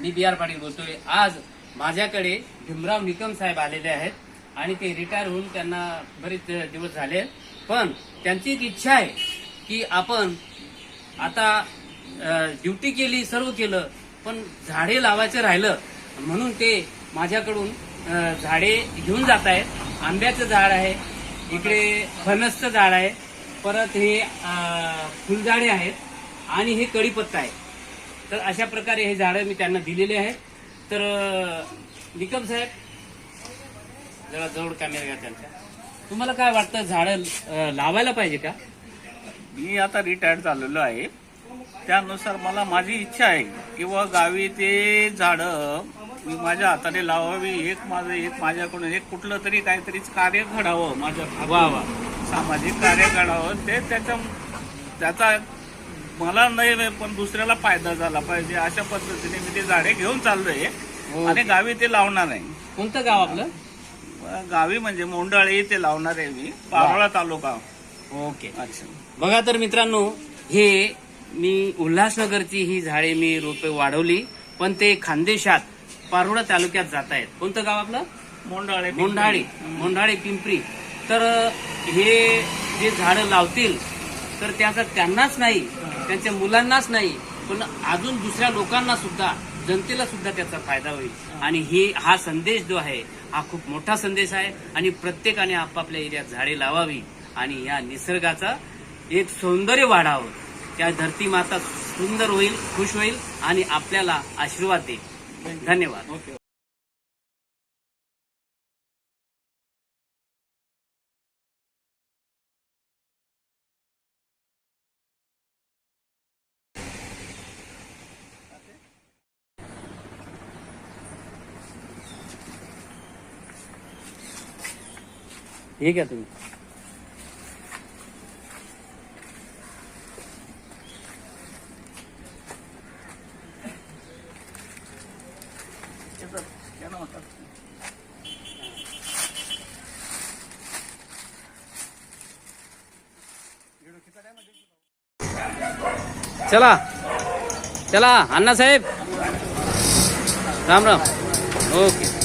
मी बी R Patil बोलतोय. आज माझ्याकडे भीमराव निकम साहेब आलेले आहेत आणि ते रिटायर होऊन त्यांना बरेच दिवस झाले. आहेत. पण त्यांची एक इच्छा आहे की आपण आता ड्युटी केली सर्व केलं पण झाडे लावायचं राहिलं म्हणून ते माझ्याकडून झाडे घेऊन जात आहेत. आंब्याचं झाड आहे इकडे फणसचं झाड आहे परत हे फुलझाडे आहेत आणि हे कढीपत्ता आहे. तर अशा प्रकारे हे झाडं मी त्यांना दिलेले आहेत. तर निकम साहेब जरा जवळ कॅमेरा घ्या त्यांच्या तुम्हाला काय वाटतं झाडं लावायला पाहिजे का? मी आता रिटायर्ड झालेलो आहे. त्यानुसार मला माझी इच्छा आहे किंवा गावी ते झाडं मी माझ्या हाताने लावावी एक माझं एक माझ्याकडून एक कुठलं तरी काहीतरी कार्य घडावं माझ्या सामाजिक कार्य घडावं ते त्याच्या त्याचा मला नाही पण दुसऱ्याला फायदा झाला पाहिजे. अशा पद्धतीने मी ते झाडे घेऊन चाललोय. हो. आणि गावी ते लावणार आहे. कोणतं गाव आपलं? गावी म्हणजे मोंडाळी ते लावणार आहे मी पारोळा तालुका. ओके. अच्छा. बघा तर मित्रांनो हे मी उल्हासनगरची ही झाडे मी रोपे वाढवली पण ते खानदेशात पारोळा तालुक्यात जात आहेत कोणतं गाव आपलं? मोंडाळे मोंढाळी. मोंढाळी पिंपरी. तर हे जे झाडं लावतील तर त्याचा त्यांनाच नाही त्यांच्या मुलांनाच नाही पण अजून दुसऱ्या लोकांना सुद्धा जनतेला सुद्धा त्याचा फायदा होईल. आणि हे हा संदेश जो आहे हा खूप मोठा संदेश आहे आणि प्रत्येकाने आपापल्या एरियात झाडे लावावी आणि या निसर्गाचा एक सौंदर्य वाढावं. त्या धरती माता सुंदर होईल खुश होईल आणि आपल्याला आशीर्वाद देईल. धन्यवाद. हे घ्या तुम्ही. चला. चला अण्णासाहेब. राम राम. ओके.